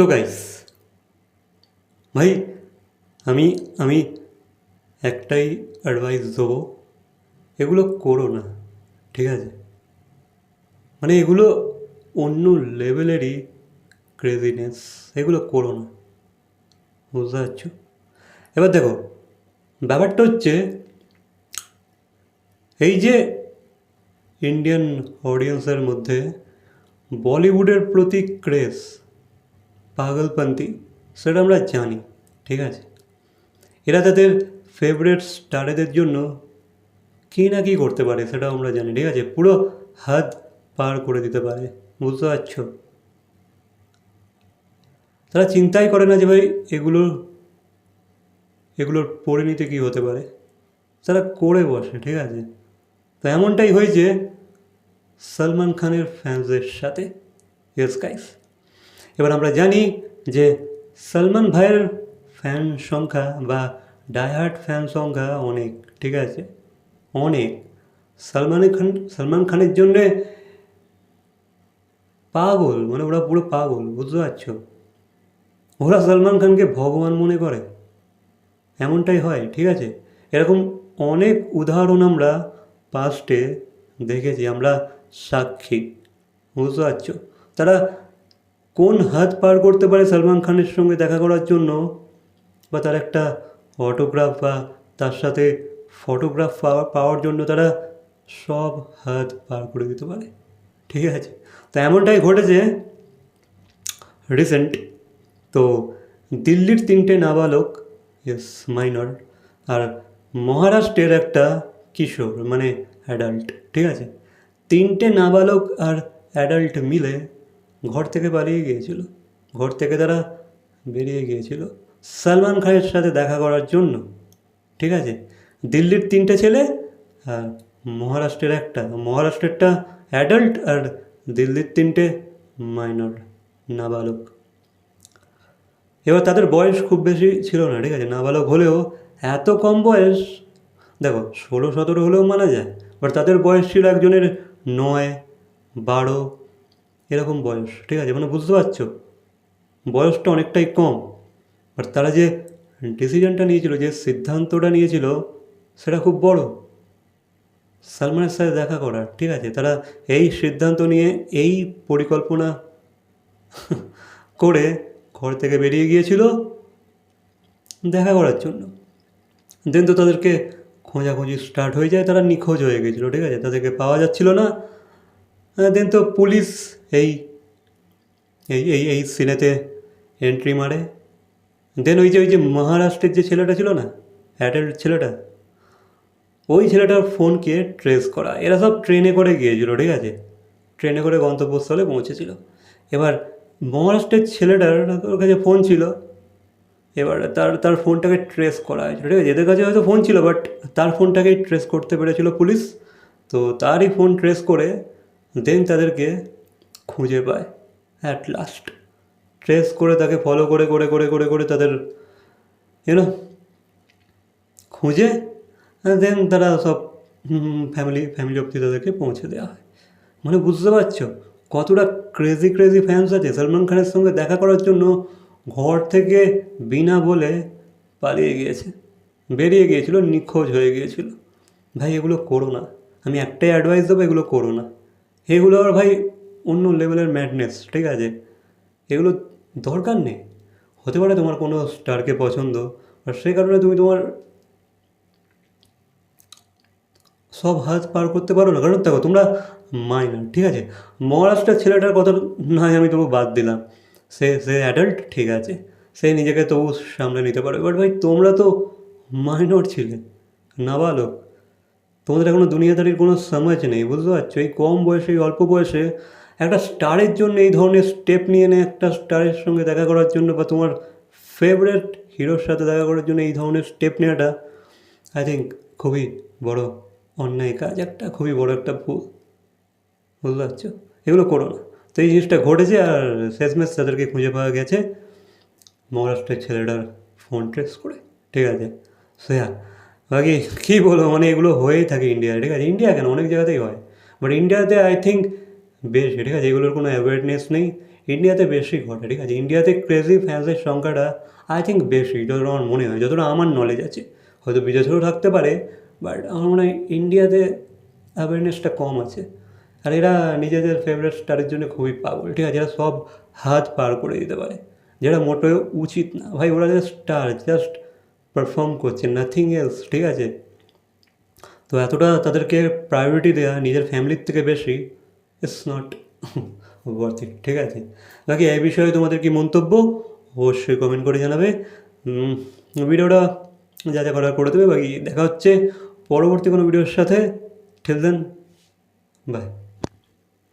তো গাইস ভাই, আমি আমি একটাই অ্যাডভাইস দেবো, এগুলো করো না, ঠিক আছে? মানে এগুলো অন্য লেভেলেরই ক্রেজিনেস এগুলো করো না, বুঝতে পারছ? এবার দেখো, ব্যাপারটা হচ্ছে, এই যে ইন্ডিয়ান অডিয়েন্সের মধ্যে বলিউডের প্রতি ক্রেজ পাগলপন্থী, সেটা আমরা জানি, ঠিক আছে? এরা তাদের ফেভারেট স্টারেদের জন্য কী না কী করতে পারে সেটাও আমরা জানি, ঠিক আছে? পুরো হাত পার করে দিতে পারে, বুঝতে পারছ? তারা চিন্তাই করে না যে ভাই এগুলোর এগুলোর পরিণতি কী হতে পারে? তারা করে বসে, ঠিক আছে? তো এমনটাই হয়েছে সলমান খানের ফ্যান্সদের সাথে ইয়েস গাইস এবার আমরা জানি যে সলমান ভাইয়ের ফ্যান সংখ্যা বা ডাইহার্ট ফ্যান সংখ্যা অনেক, ঠিক আছে? অনেক। সলমান খান, সলমান খানের জন্যে পাগল মানে ওরা পুরো পাগল, বুঝতে পারছ? ওরা সলমান খানকে ভগবান মনে করে। এমনটাই হয়, ঠিক আছে? এরকম অনেক উদাহরণ আমরা পাস্টে দেখেছি, আমরা সাক্ষী, বুঝতে পারছ? তারা কোন হাত পার করতে পারে সলমান খানের সঙ্গে দেখা করার জন্য? বা তার একটা অটোগ্রাফ বা তার সাথে ফটোগ্রাফ পাওয়া পাওয়ার জন্য তারা সব হাত পার করে দিতে পারে। ঠিক আছে? তো এমনটাই ঘটেছে রিসেন্ট তো দিল্লির তিনটে নাবালক ইয়েস মাইনর আর মহারাষ্ট্রের একটা কিশোর মানে অ্যাডাল্ট ঠিক আছে? তিনটে নাবালক আর অ্যাডাল্ট মিলে ঘর থেকে পালিয়ে গিয়েছিল। ঘর থেকে তারা বেরিয়ে গিয়েছিল সালমান খানের সাথে দেখা করার জন্য। ঠিক আছে? দিল্লির তিনটে ছেলে আর মহারাষ্ট্রের একটা। মহারাষ্ট্রেরটা অ্যাডাল্ট আর দিল্লির তিনটে মাইনর নাবালক। এবার তাদের বয়স খুব বেশি ছিল না, ঠিক আছে? নাবালক হলেও এত কম বয়স, দেখো, ষোলো সতেরো হলেও মানা যায় বাট তাদের বয়স ছিল একজনের নয়, বারো এরকম বয়স, ঠিক আছে? মানে বুঝতে পারছ? বয়সটা অনেকটাই কম। বাট তারা যে ডিসিশনটা নিয়েছিল, যে সিদ্ধান্তটা নিয়েছিল, সেটা খুব বড়। সালমানের সাথে দেখা করার, ঠিক আছে? তারা এই সিদ্ধান্ত নিয়ে, এই পরিকল্পনা করে ঘর থেকে বেরিয়ে গিয়েছিল দেখা করার জন্য। দেন তো তাদেরকে খোঁজাখুঁজি স্টার্ট হয়ে যায়, তারা নিখোঁজ হয়ে গেছিল ঠিক আছে? তাদেরকে পাওয়া যাচ্ছিল না। দেন তো পুলিশ এই এই এই এই সিনেতে এন্ট্রি মারে। দেন ওই যে ওই যে মহারাষ্ট্রের যে ছেলেটা ছিল না অ্যাডাল্ট ছেলেটা, ওই ছেলেটার ফোনকে ট্রেস করা। এরা সব ট্রেনে করে গিয়েছিল, ঠিক আছে? ট্রেনে করে গন্তব্যস্থলে পৌঁছেছিল। এবার মহারাষ্ট্রের ছেলেটার ওর কাছে ফোন ছিল। এবার তার তার ফোনটাকে ট্রেস করা হয়েছিল, ঠিক আছে? এদের কাছে হয়তো ফোন ছিল বাট তার ফোনটাকেই ট্রেস করতে পেরেছিল পুলিশ তো তারই ফোন ট্রেস করে দেন তাদেরকে খুঁজে পায় অ্যাট লাস্ট ট্রেস করে তাকে ফলো করে করে করে করে করে তাদের ইউনো খুঁজে দেন তারা সব ফ্যামিলি ফ্যামিলি অব্দি তাদেরকে পৌঁছে দেওয়া হয়। মানে বুঝতে পারছ? কতটা ক্রেজি ক্রেজি ফ্যান্স আছে। সলমান খানের সঙ্গে দেখা করার জন্য ঘর থেকে বিনা বলে পালিয়ে গিয়েছে। বেরিয়ে গিয়েছিল, নিখোঁজ হয়ে গিয়েছিল। ভাই, এগুলো করো না। আমি একটাই অ্যাডভাইস দেবো, এগুলো করো না। এগুলো আর ভাই অন্য লেভেলের ম্যাডনেস ঠিক আছে? এগুলো দরকার নেই। হতে পারে তোমার কোনো স্টারকে পছন্দ, আর সেই কারণে তুমি তোমার সব হাত পার করতে পারো না। কারণ দেখো, তোমরা মাইনার ঠিক আছে? মহারাষ্ট্রের ছেলেটার কথা নয়, আমি তবু বাদ দিলাম। সে সে অ্যাডাল্ট ঠিক আছে? সে নিজেকে তবু সামলে নিতে পারবে বাট ভাই, তোমরা তো মাইনর ছিলে, নাবালক। তোমাদের এখনও দুনিয়াদারির কোনো সমাজ নেই, বুঝতে পারছ? এই কম বয়সে, এই অল্প বয়সে একটা স্টারের জন্য এই ধরনের স্টেপ নিয়ে নে একটা স্টারের সঙ্গে দেখা করার জন্য বা তোমার ফেভারেট হিরোর সাথে দেখা করার জন্য এই ধরনের স্টেপ নেওয়াটা আই থিঙ্ক খুবই বড় অন্যায় কাজ। একটা খুবই বড় একটা ভুল, বুঝতে পারছ? এগুলো করো না। তো এই জিনিসটা ঘটেছে আর শেষমেশ তাদেরকে খুঁজে পাওয়া গেছে মহারাষ্ট্রের ছেলেটার ফোন ট্রেস করে। ঠিক আছে? সয়া বাকি কী বলব মানে এগুলো হয়েই থাকে ইন্ডিয়ায় ঠিক আছে ইন্ডিয়া কেন? অনেক জায়গাতেই হয়। বাট ইন্ডিয়াতে আই থিঙ্ক বেশ, ঠিক আছে, এগুলোর কোনো অ্যাওয়ারনেস নেই। ইন্ডিয়াতে বেশি ঘটে, ঠিক আছে ইন্ডিয়াতে ক্রেজি ফ্যান্সের সংখ্যাটা আই থিঙ্ক বেশি, যতটা আমার মনে হয়, যতটা আমার নলেজ আছে। হয়তো বিদেশেও থাকতে পারে বাট আমার মনে হয় ইন্ডিয়াতে অ্যাওয়ারনেসটা কম আছে। আর এরা নিজেদের ফেভারিট স্টারের জন্য খুবই পাগল, ঠিক আছে, এরা সব হাত পার করে দিতে পারে। যেটা মোটেও উচিত না। ভাই, ওরা জাস্ট স্টার জাস্ট পারফর্ম করছে নাথিং এলস ঠিক আছে? তো এতটা তাদেরকে প্রায়োরিটি দেওয়া নিজের ফ্যামিলির থেকে বেশি ইটস নট ওয়ার্থ ইট ঠিক আছে? বাকি এই বিষয়ে তোমাদের কি মন্তব্য, অবশ্যই কমেন্ট করে জানাবে। ভিডিওটা যা যা করার করে দেবে, বাকি দেখা হচ্ছে পরবর্তী কোনো ভিডিওর সাথে। ঠিক দেন বাই